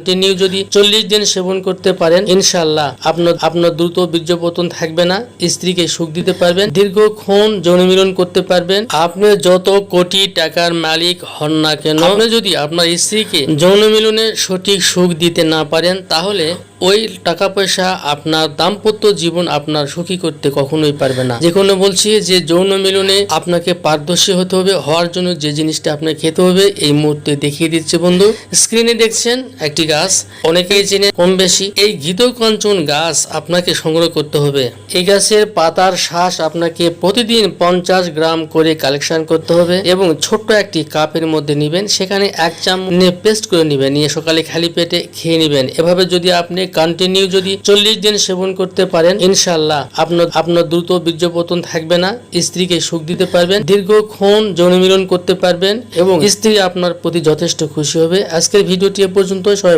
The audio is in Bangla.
কন্টিনিউ যদি চল্লিশ দিন সেবন করতে পারেন ইনশাল্লাহ আপনার আপনার দ্রুত বীর্যপতন থাকবে না, স্ত্রীকে সুখ দিতে পারবেন, দীর্ঘক্ষণ যৌন মিলন করতে পারবেন। আপনি যত কোটি টাকার মালিক হন না কেন, আপনি যদি আপনার স্ত্রীকে যৌন মিলনে সঠিক সুখ দিতে না পারেন, তাহলে ওই টাকা পয়সা আপনার দাম্পত্য জীবন আপনার সুখী করতে কখনোই পারবে না। যে কোনো বলছি যে যৌন মিলনে আপনাকে পারদর্শী হতে হবে, হওয়ার জন্য যে জিনিসটা আপনাকে খেতে হবে, এই মুহূর্তে দেখিয়ে দিচ্ছে বন্ধু। স্ক্রিনে দেখছেন একটি গাছ, অনেকেই চেনে কম বেশি এই গীতকঞ্চন গাছ আপনাকে সংগ্রহ করতে হবে। এই গাছের পাতার শ্বাস আপনাকে প্রতিদিন পঞ্চাশ গ্রাম করে কালেকশন করতে হবে এবং ছোট্ট একটি কাপের মধ্যে নেবেন। সেখানে এক চামচ পেস্ট করে নেবেন। নিয়ে সকালে খালি পেটে খেয়ে নেবেন। এভাবে যদি আপনি কন্টিনিউ যদি চল্লিশ দিন সেবন করতে পারেন ইনশাল্লাহ আপনার আপনার দ্রুত বীর্যপতন থাকবে না। স্ত্রীকে সুখ দিতে পারবেন, দীর্ঘক্ষণ যৌন মিলন করতে পারবেন এবং স্ত্রী আপনার প্রতি যথেষ্ট খুশি হবে। আজকের ভিডিওটি এ পর্যন্ত সবাই